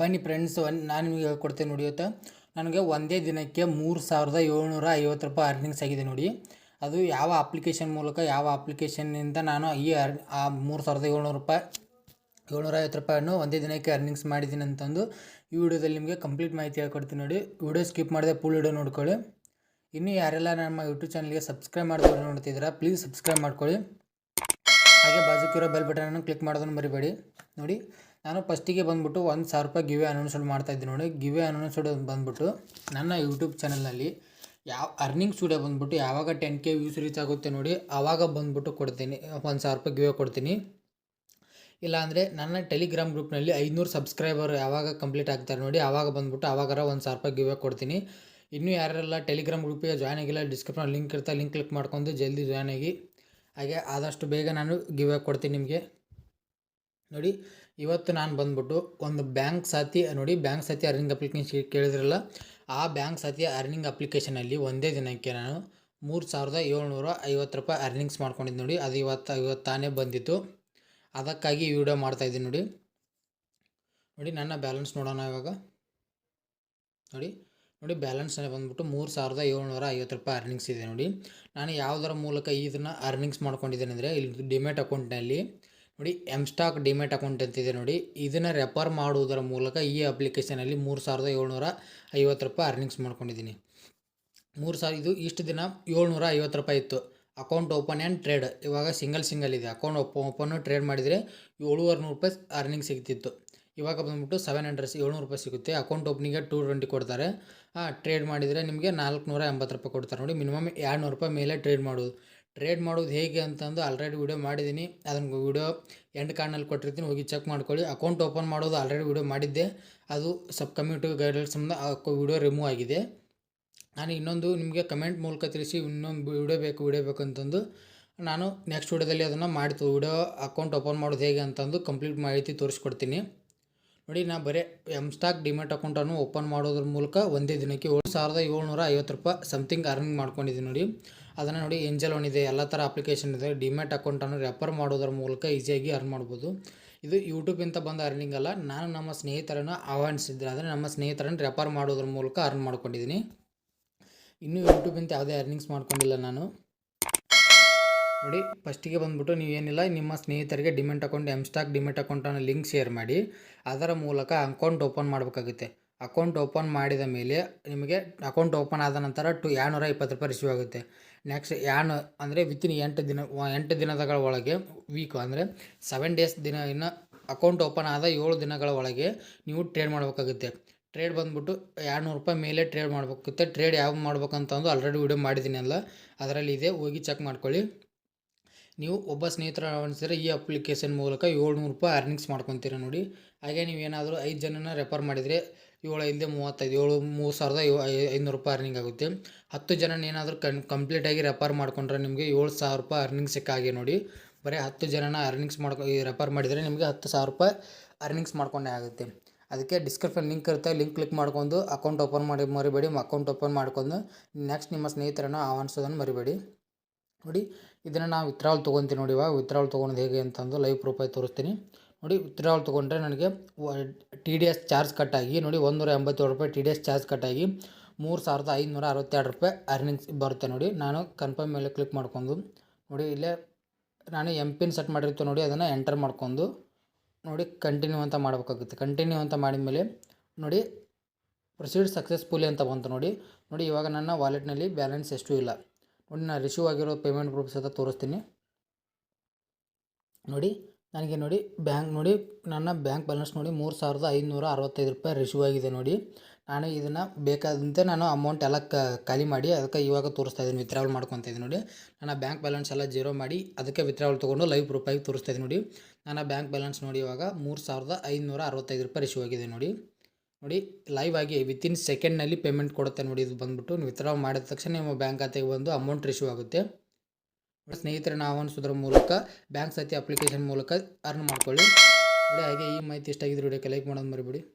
ಬನ್ನಿ ಫ್ರೆಂಡ್ಸ್ ನಾನು ನಿಮಗೆ ಹೇಳ್ಕೊಡ್ತೇನೆ ನೋಡಿ ಇವತ್ತು ನನಗೆ ಒಂದೇ ದಿನಕ್ಕೆ ಮೂರು ಸಾವಿರದ ಏಳ್ನೂರ ಐವತ್ತು ರೂಪಾಯಿ ಅರ್ನಿಂಗ್ಸ್ ಆಗಿದೆ ನೋಡಿ. ಅದು ಯಾವ ಅಪ್ಲಿಕೇಶನ್ ಮೂಲಕ, ಯಾವ ಅಪ್ಲಿಕೇಶನ್ನಿಂದ ನಾನು ಈ ಅರ್ ಆ ಮೂರು ಸಾವಿರದ ಏಳ್ನೂರು ರೂಪಾಯಿ, ಏಳ್ನೂರ ಐವತ್ತು ರೂಪಾಯನ್ನು ಒಂದೇ ದಿನಕ್ಕೆ ಅರ್ನಿಂಗ್ಸ್ ಮಾಡಿದ್ದೀನಿ ಅಂತಂದು ಈ ವಿಡಿಯೋದಲ್ಲಿ ನಿಮಗೆ ಕಂಪ್ಲೀಟ್ ಮಾಹಿತಿ ಹೇಳ್ಕೊಡ್ತೀನಿ ನೋಡಿ. ವಿಡಿಯೋ ಸ್ಕಿಪ್ ಮಾಡಿದೆ ಫುಲ್ ವಿಡಿಯೋ ನೋಡ್ಕೊಳ್ಳಿ. ಇನ್ನು ಯಾರೆಲ್ಲ ನಮ್ಮ ಯೂಟ್ಯೂಬ್ ಚಾನಲ್ಗೆ ಸಬ್ಸ್ಕ್ರೈಬ್ ಮಾಡಿದವರು ನೋಡ್ತಿದ್ದೀರಾ ಪ್ಲೀಸ್ ಸಬ್ಸ್ಕ್ರೈಬ್ ಮಾಡ್ಕೊಳ್ಳಿ. ಹಾಗೆ ಬಾಜುಕಿರೋ ಬೆಲ್ ಬಟನನ್ನು ಕ್ಲಿಕ್ ಮಾಡೋದನ್ನು ಮರಿಬೇಡಿ. ನೋಡಿ. ನಾನು ಫಸ್ಟಿಗೆ ಬಂದುಬಿಟ್ಟು ಒಂದು ಸಾವಿರ ರೂಪಾಯಿ ಗಿವೆ ಅನೌನ್ಸ್ಡ್ ಮಾಡ್ತಾಯಿದ್ದೆ ನೋಡಿ. ಗಿವೆ ಅನೌನ್ಸ್ಡ್ ಬಂದುಬಿಟ್ಟು ನನ್ನ ಯೂಟ್ಯೂಬ್ ಚಾನಲ್ನಲ್ಲಿ ಯಾವ ಅರ್ನಿಂಗ್ ವಿಡಿಯೋ ಬಂದುಬಿಟ್ಟು ಯಾವಾಗ ಟೆನ್ ಕೆ ವ್ಯೂಸ್ ರೀಚ್ ಆಗುತ್ತೆ ನೋಡಿ ಆವಾಗ ಬಂದುಬಿಟ್ಟು ಕೊಡ್ತೀನಿ. ಒಂದು ಸಾವಿರ ರೂಪಾಯಿ ಗಿವೆ ಕೊಡ್ತೀನಿ. ಇಲ್ಲಾಂದರೆ ನನ್ನ ಟೆಲಿಗ್ರಾಮ್ ಗ್ರೂಪ್ನಲ್ಲಿ ಐನೂರು ಸಬ್ಸ್ಕ್ರೈಬರ್ ಯಾವಾಗ ಕಂಪ್ಲೀಟ್ ಆಗ್ತಾರೆ ನೋಡಿ ಆವಾಗ ಬಂದುಬಿಟ್ಟು ಆವಾಗಾರ ಒಂದು ಸಾವಿರ ರೂಪಾಯಿ ಗಿವೆ ಕೊಡ್ತೀನಿ. ಇನ್ನೂ ಯಾರೆಲ್ಲ ಟೆಲಿಗ್ರಾಮ್ ಗ್ರೂಪಿಗೆ ಜಾಯ್ನ್ ಆಗಿಲ್ಲ ಡಿಸ್ಕ್ರಿಪ್ಷನ್ ಲಿಂಕ್ ಇರ್ತಾ ಲಿಂಕ್ ಕ್ಲಿಕ್ ಮಾಡ್ಕೊಂಡು ಜಲ್ದಿ ಜಾಯ್ನ್ ಆಗಿ. ಹಾಗೆ ಆದಷ್ಟು ಬೇಗ ನಾನು ಗಿವೆ ಕೊಡ್ತೀನಿ ನಿಮಗೆ. ನೋಡಿ. ಇವತ್ತು ನಾನು ಬಂದ್ಬಿಟ್ಟು ಒಂದು ಬ್ಯಾಂಕ್ ಸಾತಿ ನೋಡಿ ಬ್ಯಾಂಕ್ ಸಾತಿ ಅರ್ನಿಂಗ್ ಅಪ್ಲಿಕೇಶನ್ ಕೇಳಿದ್ರಲ್ಲ, ಆ ಬ್ಯಾಂಕ್ ಸಾತಿ ಅರ್ನಿಂಗ್ ಅಪ್ಲಿಕೇಶನಲ್ಲಿ ಒಂದೇ ದಿನಕ್ಕೆ ನಾನು ಮೂರು ಸಾವಿರದ ಏಳ್ನೂರ ಐವತ್ತು ರೂಪಾಯಿ ಅರ್ನಿಂಗ್ಸ್ ಮಾಡ್ಕೊಂಡಿದ್ದು ನೋಡಿ, ಅದು ಇವತ್ತು ಇವತ್ತು ತಾನೇ ಬಂದಿತ್ತು. ಅದಕ್ಕಾಗಿ ವಿಡಿಯೋ ಮಾಡ್ತಾಯಿದ್ದೀನಿ ನೋಡಿ. ನೋಡಿ, ನನ್ನ ಬ್ಯಾಲೆನ್ಸ್ ನೋಡೋಣ ಇವಾಗ. ನೋಡಿ ನೋಡಿ ಬ್ಯಾಲೆನ್ಸ್ ಬಂದ್ಬಿಟ್ಟು ಮೂರು ಸಾವಿರದ ಏಳ್ನೂರ ಐವತ್ತು ರೂಪಾಯಿ ಅರ್ನಿಂಗ್ಸ್ ಇದೆ ನೋಡಿ. ನಾನು ಯಾವುದರ ಮೂಲಕ ಇದನ್ನು ಅರ್ನಿಂಗ್ಸ್ ಮಾಡ್ಕೊಂಡಿದ್ದೇನೆ ಅಂದರೆ, ಇಲ್ಲಿ ಡಿಮೆಟ್ ಅಕೌಂಟ್ನಲ್ಲಿ ನೋಡಿ ಎಂ ಸ್ಟಾಕ್ ಡಿಮೆಟ್ ಅಕೌಂಟ್ ಅಂತಿದೆ ನೋಡಿ. ಇದನ್ನು ರೆಫರ್ ಮಾಡುವುದರ ಮೂಲಕ ಈ ಅಪ್ಲಿಕೇಶನಲ್ಲಿ ಮೂರು ಸಾವಿರದ ಏಳ್ನೂರ ಐವತ್ತು ರೂಪಾಯಿ ಅರ್ನಿಂಗ್ಸ್ ಮಾಡ್ಕೊಂಡಿದ್ದೀನಿ. ಮೂರು ಸಾವಿರ, ಇದು ಇಷ್ಟು ದಿನ ಏಳ್ನೂರ ಐವತ್ತು ರೂಪಾಯಿ ಇತ್ತು. ಅಕೌಂಟ್ ಓಪನ್ ಆ್ಯಂಡ್ ಟ್ರೇಡ್ ಇವಾಗ ಸಿಂಗಲ್ ಸಿಂಗಲ್ ಇದೆ. ಅಕೌಂಟ್ ಓಪ ಓಪನ್ನು ಟ್ರೇಡ್ ಮಾಡಿದರೆ ಏಳುವರೆ ನೂರು ರೂಪಾಯಿ ಅರ್ನಿಂಗ್ ಸಿಗ್ತಿತ್ತು. ಇವಾಗ ಬಂದ್ಬಿಟ್ಟು ಸೆವೆನ್ ಹಂಡ್ರೆಡ್ಸ್ ಏಳ್ನೂರು ರೂಪಾಯಿ ಸಿಗುತ್ತೆ. ಅಕೌಂಟ್ ಓಪನಿಗೆ ಟೂ ಟ್ವೆಂಟಿ ಕೊಡ್ತಾರೆ. ಟ್ರೇಡ್ ಮಾಡಿದರೆ ನಿಮಗೆ ನಾಲ್ಕುನೂರ ಎಂಬತ್ತು ರೂಪಾಯಿ ಕೊಡ್ತಾರೆ. ನೋಡಿ ಮಿನಿಮಮ್ ಎರಡು ನೂರು ರೂಪಾಯಿ ಮೇಲೆ ಟ್ರೇಡ್ ಮಾಡೋದು ಟ್ರೇಡ್ ಮಾಡೋದು ಹೇಗೆ ಅಂತಂದು ಆಲ್ರೆಡಿ ವೀಡಿಯೋ ಮಾಡಿದ್ದೀನಿ. ಅದನ್ನು ವಿಡಿಯೋ ಎಂಡ್ ಕಾರ್ಡ್ನಲ್ಲಿ ಕೊಟ್ಟಿರ್ತೀನಿ. ಹೋಗಿ ಚೆಕ್ ಮಾಡ್ಕೊಳ್ಳಿ. ಅಕೌಂಟ್ ಓಪನ್ ಮಾಡೋದು ಆಲ್ರೆಡಿ ವಿಡಿಯೋ ಮಾಡಿದ್ದೆ. ಅದು ಸಬ್ ಕಮ್ಯುನಿಟಿ ಗೈಡ್ಲೈನ್ಸ್ ಸಂಬಂಧ ವಿಡಿಯೋ ರಿಮೂವ್ ಆಗಿದೆ. ನಾನು ಇನ್ನೊಂದು ನಿಮಗೆ ಕಮೆಂಟ್ ಮೂಲಕ ತಿಳಿಸಿ ಇನ್ನೊಂದು ವಿಡಿಯೋ ಬೇಕು ವಿಡಿಯೋ ಬೇಕು ಅಂತಂದು ನಾನು ನೆಕ್ಸ್ಟ್ ವಿಡಿಯೋದಲ್ಲಿ ಅದನ್ನು ಮಾಡ್ತು ವಿಡಿಯೋ ಅಕೌಂಟ್ ಓಪನ್ ಮಾಡೋದು ಹೇಗೆ ಅಂತಂದು ಕಂಪ್ಲೀಟ್ ಮಾಹಿತಿ ತೋರಿಸ್ಕೊಡ್ತೀನಿ. ನೋಡಿ, ನಾ ಬರೀ ಎಂ ಸ್ಟಾಕ್ ಡಿಮೆಟ್ ಅಕೌಂಟನ್ನು ಓಪನ್ ಮಾಡೋದ್ರ ಮೂಲಕ ಒಂದೇ ದಿನಕ್ಕೆ ಏಳು ಸಾವಿರದ ಏಳ್ನೂರ ಐವತ್ತು ರೂಪಾಯಿ ಸಮಥಿಂಗ್ ಅರ್ನಿಂಗ್ ಮಾಡ್ಕೊಂಡಿದ್ದೀನಿ ನೋಡಿ. ಅದನ್ನು ನೋಡಿ ಏಂಜಲ್ ಒನ್ ಇದೆ, ಎಲ್ಲ ಥರ ಅಪ್ಲಿಕೇಶನ್ ಇದೆ. ಡಿಮ್ಯಾಟ್ ಅಕೌಂಟನ್ನು ರೆಫರ್ ಮಾಡೋದ್ರ ಮೂಲಕ ಈಸಿಯಾಗಿ ಅರ್ನ್ ಮಾಡ್ಬೋದು. ಇದು ಯೂಟ್ಯೂಬಿಂದ ಬಂದ ಅರ್ನಿಂಗ್ ಅಲ್ಲ, ನಾನು ನಮ್ಮ ಸ್ನೇಹಿತರನ್ನು ಆಹ್ವಾನಿಸಿದ್ದೆ. ಆದರೆ ನಮ್ಮ ಸ್ನೇಹಿತರನ್ನು ರೆಫರ್ ಮಾಡೋದ್ರ ಮೂಲಕ ಅರ್ನ್ ಮಾಡ್ಕೊಂಡಿದ್ದೀನಿ ಇನ್ನೂ ಯೂಟ್ಯೂಬಿಂದ ಯಾವುದೇ ಅರ್ನಿಂಗ್ಸ್ ಮಾಡ್ಕೊಂಡಿಲ್ಲ ನಾನು. ನೋಡಿ ಫಸ್ಟಿಗೆ ಬಂದುಬಿಟ್ಟು ನೀವೇನಿಲ್ಲ, ನಿಮ್ಮ ಸ್ನೇಹಿತರಿಗೆ demat account M stock demat ಅಕೌಂಟನ್ನು ಲಿಂಕ್ ಶೇರ್ ಮಾಡಿ. ಅದರ ಮೂಲಕ ಅಕೌಂಟ್ ಓಪನ್ ಮಾಡಬೇಕಾಗುತ್ತೆ. ಅಕೌಂಟ್ ಓಪನ್ ಮಾಡಿದ ಮೇಲೆ ನಿಮಗೆ ಅಕೌಂಟ್ ಓಪನ್ ಆದ ನಂತರ ಟು ಏಳ್ನೂರ ಇಪ್ಪತ್ತು ರೂಪಾಯಿ ರಿಸೀವ್ ಆಗುತ್ತೆ. ನೆಕ್ಸ್ಟ್ ಏನು ಅಂದರೆ ವಿತಿನ್ ಎಂಟು ದಿನ, ಎಂಟು ದಿನಗಳ ಒಳಗೆ ವೀಕ್ ಅಂದರೆ ಸೆವೆನ್ ಡೇಸ್ ದಿನ ಇನ್ನು ಅಕೌಂಟ್ ಓಪನ್ ಆದ ಏಳು ದಿನಗಳ ಒಳಗೆ ನೀವು ಟ್ರೇಡ್ ಮಾಡಬೇಕಾಗುತ್ತೆ. ಟ್ರೇಡ್ ಬಂದುಬಿಟ್ಟು ಎರಡುನೂರು ರೂಪಾಯಿ ಮೇಲೆ ಟ್ರೇಡ್ ಮಾಡಬೇಕಾಗುತ್ತೆ. ಟ್ರೇಡ್ ಯಾವ ಮಾಡ್ಬೇಕಂತಂದು ಆಲ್ರೆಡಿ ವಿಡಿಯೋ ಮಾಡಿದ್ದೀನಿ ಅಲ್ಲ. ಅದರಲ್ಲಿ ಇದೆ, ಹೋಗಿ ಚೆಕ್ ಮಾಡ್ಕೊಳ್ಳಿ. ನೀವು ಒಬ್ಬ ಸ್ನೇಹಿತರ ಅನಿಸಿದ್ರೆ ಈ ಅಪ್ಲಿಕೇಶನ್ ಮೂಲಕ ಏಳ್ನೂರು ರೂಪಾಯಿ ಅರ್ನಿಂಗ್ಸ್ ಮಾಡ್ಕೊತೀರ ನೋಡಿ. ಹಾಗೆ ನೀವು ಏನಾದರೂ ಐದು ಜನನ ರೆಫರ್ ಮಾಡಿದರೆ ಏಳು ಐದು ಮೂವತ್ತೈದು, ಏಳು ಮೂರು ಸಾವಿರದ ಐನೂರು ರೂಪಾಯಿ ಅರ್ನಿಂಗ್ ಆಗುತ್ತೆ. ಹತ್ತು ಜನ ಏನಾದರೂ ಕನ್ ಕಂಪ್ಲೀಟಾಗಿ ರೆಫರ್ ಮಾಡ್ಕೊಂಡ್ರೆ ನಿಮಗೆ ಏಳು ಸಾವಿರ ರೂಪಾಯಿ ಅರ್ನಿಂಗ್ ಸಿಕ್ಕಾಗೆ ನೋಡಿ. ಬರೀ ಹತ್ತು ಜನನ ಅರ್ನಿಂಗ್ಸ್ ಮಾಡ್ಕೊ ರೆಫರ್ ಮಾಡಿದರೆ ನಿಮಗೆ ಹತ್ತು ಸಾವಿರ ರೂಪಾಯಿ ಅರ್ನಿಂಗ್ಸ್ ಮಾಡ್ಕೊಂಡೇ ಆಗುತ್ತೆ. ಅದಕ್ಕೆ ಡಿಸ್ಕ್ರಿಪ್ಷನ್ ಲಿಂಕ್ ಇರುತ್ತೆ ಲಿಂಕ್ ಕ್ಲಿಕ್ ಮಾಡ್ಕೊಂಡು ಅಕೌಂಟ್ ಓಪನ್ ಮಾಡಿ, ಮರಿಬೇಡಿ. ಅಕೌಂಟ್ ಓಪನ್ ಮಾಡ್ಕೊಂಡು ನೆಕ್ಸ್ಟ್ ನಿಮ್ಮ ಸ್ನೇಹಿತರನ್ನು ಆಹ್ವಾನಿಸೋದನ್ನು ಮರಿಬೇಡಿ. ನೋಡಿ, ಇದನ್ನು ನಾವು ವಿತ್ರಾವಲ್ ತೊಗೊತೀನಿ ನೋಡಿ ಇವಾಗ. ವಿತ್ರಾವಲ್ ತೊಗೊಳೋದು ಹೇಗೆ ಅಂತಂದು ಲೈವ್ ಪ್ರೂಫಾಗಿ ತೋರಿಸ್ತೀನಿ. ನೋಡಿ ವಿತ್ರಾವಲ್ ತೊಗೊಂಡ್ರೆ ನನಗೆ ಟಿ ಡಿ ಎಸ್ ಚಾರ್ಜ್ ಕಟ್ಟಾಗಿ ನೋಡಿ ಒಂದೂರ ಎಂಬತ್ತೇಳು ರೂಪಾಯಿ ಟಿ ಡಿ ಎಸ್ ಚಾರ್ಜ್ ಕಟ್ಟಾಗಿ ಮೂರು ಸಾವಿರದ ಐದುನೂರ ಅರವತ್ತೆರಡು ರೂಪಾಯಿ ಅರ್ನಿಂಗ್ಸ್ ಬರುತ್ತೆ ನೋಡಿ. ನಾನು ಕನ್ಫರ್ಮ್ ಮೇಲೆ ಕ್ಲಿಕ್ ಮಾಡ್ಕೊಂಡು ನೋಡಿ ಇಲ್ಲೇ ನಾನು ಎಂ ಪಿನ್ ಸೆಟ್ ಮಾಡಿರ್ತೀವಿ ನೋಡಿ, ಅದನ್ನು ಎಂಟರ್ ಮಾಡ್ಕೊಂಡು ನೋಡಿ ಕಂಟಿನ್ಯೂ ಅಂತ ಮಾಡಬೇಕಾಗುತ್ತೆ. ಕಂಟಿನ್ಯೂ ಅಂತ ಮಾಡಿದ ಮೇಲೆ ನೋಡಿ ಪ್ರೊಸೀಡ್ ಸಕ್ಸಸ್ಫುಲಿ ಅಂತ ಬಂತು ನೋಡಿ. ನೋಡಿ ಇವಾಗ ನನ್ನ ವಾಲೆಟ್ನಲ್ಲಿ ಬ್ಯಾಲೆನ್ಸ್ ಎಷ್ಟು ಇಲ್ಲ. ನೋಡಿ ನಾನು ರಿಸೀವ್ ಆಗಿರೋ ಪೇಮೆಂಟ್ ಪ್ರೂಫ್ಸ್ ಅಂತ ತೋರಿಸ್ತೀನಿ. ನೋಡಿ ನನಗೆ ನೋಡಿ ಬ್ಯಾಂಕ್ ನೋಡಿ, ನನ್ನ ಬ್ಯಾಂಕ್ ಬ್ಯಾಲೆನ್ಸ್ ನೋಡಿ ಮೂರು ಸಾವಿರದ ಐದುನೂರ ಅರವತ್ತೈದು ರೂಪಾಯಿ ರಿಸೀವ್ ಆಗಿದೆ ನೋಡಿ. ನಾನು ಇದನ್ನು ಬೇಕಾದಂತೆ ನಾನು ಅಮೌಂಟ್ ಎಲ್ಲ ಖಾಲಿ ಮಾಡಿ ಅದಕ್ಕೆ ಇವಾಗ ತೋರಿಸ್ತಾ ಇದ್ದೀನಿ ವಿತ್ಡ್ರಾವಲ್ ಮಾಡ್ಕೊತ ಇದ್ದೀನಿ ನೋಡಿ. ನನ್ನ ಬ್ಯಾಂಕ್ ಬ್ಯಾಲೆನ್ಸ್ ಎಲ್ಲ ಜೀರೋ ಮಾಡಿ ಅದಕ್ಕೆ ವಿತ್ಡ್ರಾವಲ್ ತೊಗೊಂಡು ಲೈವ್ ರೂಪಾಯಿಗೆ ತೋರಿಸ್ತಾ ಇದ್ದೀನಿ ನೋಡಿ. ನನ್ನ ಬ್ಯಾಂಕ್ ಬ್ಯಾಲೆನ್ಸ್ ನೋಡಿ ಇವಾಗ ಮೂರು ಸಾವಿರದ ಐನೂರ ಅರವತ್ತೈದು ರೂಪಾಯಿ ರಿಸೀವ್ ಆಗಿದೆ ನೋಡಿ. ನೋಡಿ ಲೈವ್ ಆಗಿ ವಿತಿನ್ ಸೆಕೆಂಡ್ನಲ್ಲಿ ಪೇಮೆಂಟ್ ಕೊಡುತ್ತೆ ನೋಡಿ, ಇದು ಬಂದುಬಿಟ್ಟು. ವಿತ್ಡ್ರಾ ಮಾಡಿದ ತಕ್ಷಣ ನಿಮ್ಮ ಬ್ಯಾಂಕ್ ಖಾತೆಗೆ ಬಂದು ಅಮೌಂಟ್ ರಿಸೀವ್ ಆಗುತ್ತೆ. ಸ್ನೇಹಿತರನ್ನ ಆಹ್ವಾನಿಸೋದ್ರ ಮೂಲಕ ಬ್ಯಾಂಕ್ ಸಹಿತ ಅಪ್ಲಿಕೇಶನ್ ಮೂಲಕ ಅರ್ನ್ ಮಾಡ್ಕೊಳ್ಳಿ. ಹಾಗೆ ಈ ಮಾಹಿತಿ ಇಷ್ಟ ಆಗಿದ್ರೆ ವಿಡಿಯೋಕ್ಕೆ ಲೈಕ್ ಮಾಡೋದು ಮರಿಬೇಡಿ.